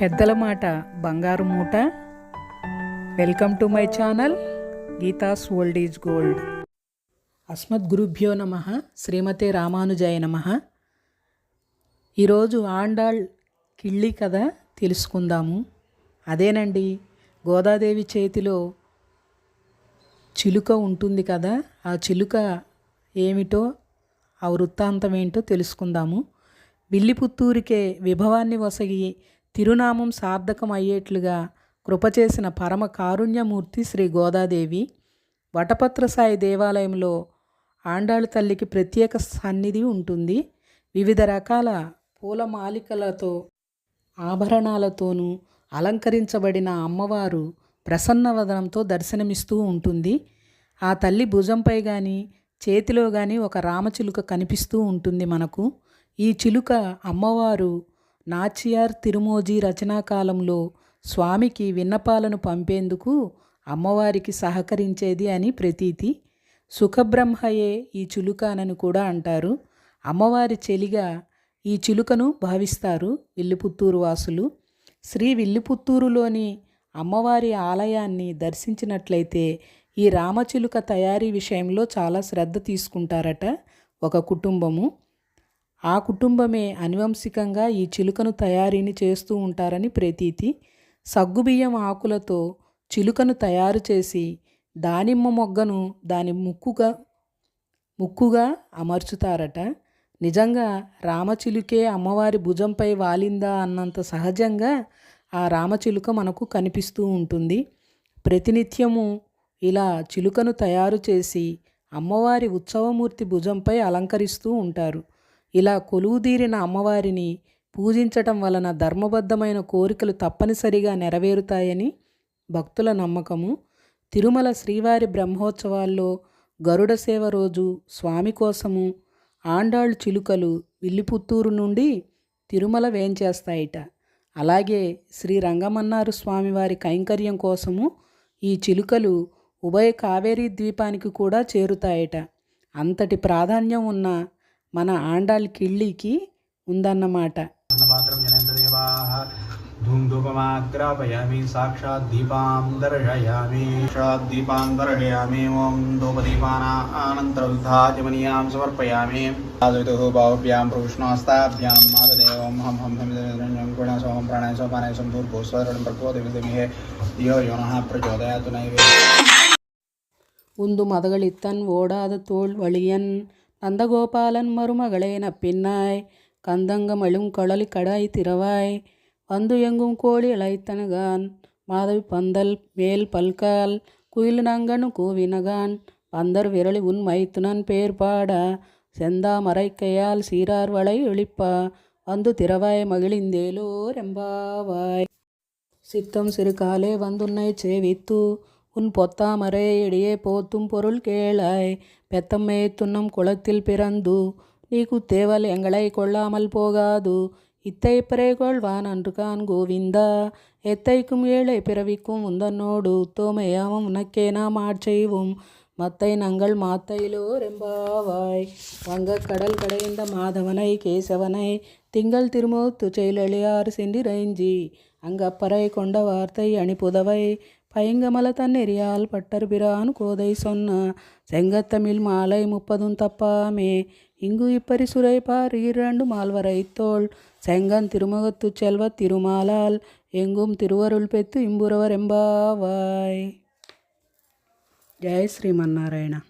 పెద్దల మాట బంగారు మూట. Welcome to my channel Geetha's old is gold అస్మద్ గురుభ్యో నమ శ్రీమతే రామానుజాయ నమ. ఈరోజు ఆండాళ్ కిళ్ళి కథ తెలుసుకుందాము. అదేనండి గోదాదేవి చేతిలో చిలుక ఉంటుంది కదా ఆ చిలుక ఏమిటో ఆ వృత్తాంతం ఏంటో తెలుసుకుందాము. బిల్లిపుత్తూరికే విభవాన్ని వసగి తిరునామం సార్థకం అయ్యేట్లుగా కృప చేసిన పరమ కారుణ్యమూర్తి శ్రీ గోదాదేవి వటపత్రసాయి దేవాలయంలో ఆండాళ్ తల్లికి ప్రత్యేక సన్నిధి ఉంటుంది. వివిధ రకాల పూల మాలికలతో ఆభరణాలతోనూ అలంకరించబడిన అమ్మవారు ప్రసన్నవదనంతో దర్శనమిస్తూ ఉంటుంది. ఆ తల్లి భుజంపై కానీ చేతిలో కానీ ఒక రామచిలుక కనిపిస్తూ ఉంటుంది మనకు. ఈ చిలుక అమ్మవారు నాచియార్ తిరుమోజీ రచనాకాలంలో స్వామికి విన్నపాలను పంపేందుకు అమ్మవారికి సహకరించేది అని ప్రతీతి. సుఖబ్రహ్మయే ఈ చులుకానని కూడా అంటారు. అమ్మవారి చెలిగా ఈ చిలుకను భావిస్తారు విల్లిపుత్తూరు వాసులు. శ్రీ విల్లిపుత్తూరులోని అమ్మవారి ఆలయాన్ని దర్శించినట్లయితే ఈ రామచిలుక తయారీ విషయంలో చాలా శ్రద్ధ తీసుకుంటారట ఒక కుటుంబము. ఆ కుటుంబమే అనువంశికంగా ఈ చిలుకను తయారీని చేస్తూ ఉంటారని ప్రతీతి సగ్గుబియ్యం ఆకులతో చిలుకను తయారు చేసి దానిమ్మ మొగ్గను దాని ముక్కుగా ముక్కుగా అమర్చుతారట. నిజంగా రామచిలుకే అమ్మవారి భుజంపై వాలిందా అన్నంత సహజంగా ఆ రామచిలుక మనకు కనిపిస్తూ ఉంటుంది. ప్రతినిత్యము ఇలా చిలుకను తయారు చేసి అమ్మవారి ఉత్సవమూర్తి భుజంపై అలంకరిస్తూ ఉంటారు. ఇలా కొలువుదీరిన అమ్మవారిని పూజించటం వలన ధర్మబద్ధమైన కోరికలు తప్పనిసరిగా నెరవేరుతాయని భక్తుల నమ్మకము. తిరుమల శ్రీవారి బ్రహ్మోత్సవాల్లో గరుడ సేవ రోజు స్వామి కోసము ఆండాళ్ళు చిలుకలు విల్లిపుత్తూరు నుండి తిరుమల వేంచేస్తాయిట. అలాగే శ్రీ రంగమన్నారు స్వామివారి కైంకర్యం కోసము ఈ చిలుకలు ఉభయ కావేరీ ద్వీపానికి కూడా చేరుతాయట. అంతటి ప్రాధాన్యం ఉన్న మన ఆండాల్ కిళ్ళికి ఉందన్నమాట ధూమధూపమాగ్రాపయామి సాక్షాత్ దీపాం దర్శయామి సాక్షాత్ దీపాం దర్శయామి ఓం ధూపదీపానా అనంతరం ధాజమనీయాం సమర్పయామి ఆదితు బాహుభ్యాం ప్రవిష్ణోస్తాభ్యాం మాతదేవం హం హం హం గుణ సోహం ప్రాణాయ సోపానాయ సంభూర్ భూస్వరం ప్రకోదిమిహే దియో యోన ప్రచోదయాతు నైవే உந்து மதகளித்தன் ஓடாத தோல் வழியன் நந்தகோபாலன் மருமகளேன பின்னாய் கந்தங்கமழும் கடலி கடாய் திறவாய். வந்து எங்கும் கோழி அழைத்தனகான் மாதவி பந்தல் மேல் பல்கால். குயில் நங்கனு கூவினகான். பந்தர் விரலி உன் மைத்துனன் பேர் பாட. செந்தா மறைக்கையால் சீரார் வளை இழிப்பா வந்து திறவாய் மகிழிந்தேலோ ரெம்பாவாய் சித்தம் சிறு காலே வந்துன்னை சேவித்து. உன் பொத்தாமரை இடையே போத்தும் பொருள் கேளாய். பெத்தம்மே துன்னம் குளத்தில் பிறந்து நீ குத்தேவல் எங்களை கொள்ளாமல் போகாது. இத்தை பிறை கொள்வான் அன்று கான் கோவிந்தா. எத்தைக்கும் ஏழை பிறவிக்கும் உந்தன்னோடு உத்தோமையாவும் உனக்கே நாம் ஆட்செய்வோம் மத்தை நங்கள் மாத்தையிலோ ரெம்பாவாய். வங்க கடல் கடைந்த மாதவனை கேசவனை திங்கள் திருமூத்து செயலழியார் சென்றிரைஞ்சி அங்கப்பறை கொண்ட வார்த்தை அணிப்புதவை பைங்கமல தன்னெறியால் பட்டர்பிரான் கோதை சொன்ன செங்கத்தமிழ் மாலை முப்பதும் தப்பாமே. இங்கு இப்பரி சுரைப்பார் இரண்டு மால்வரை தோல். செங்கன் திருமுகத்து செல்வ திருமாலால் எங்கும் திருவருள் பெத்து இம்புறவர் எம்பாவாய். ஜெய் ஸ்ரீமன்னாராயணா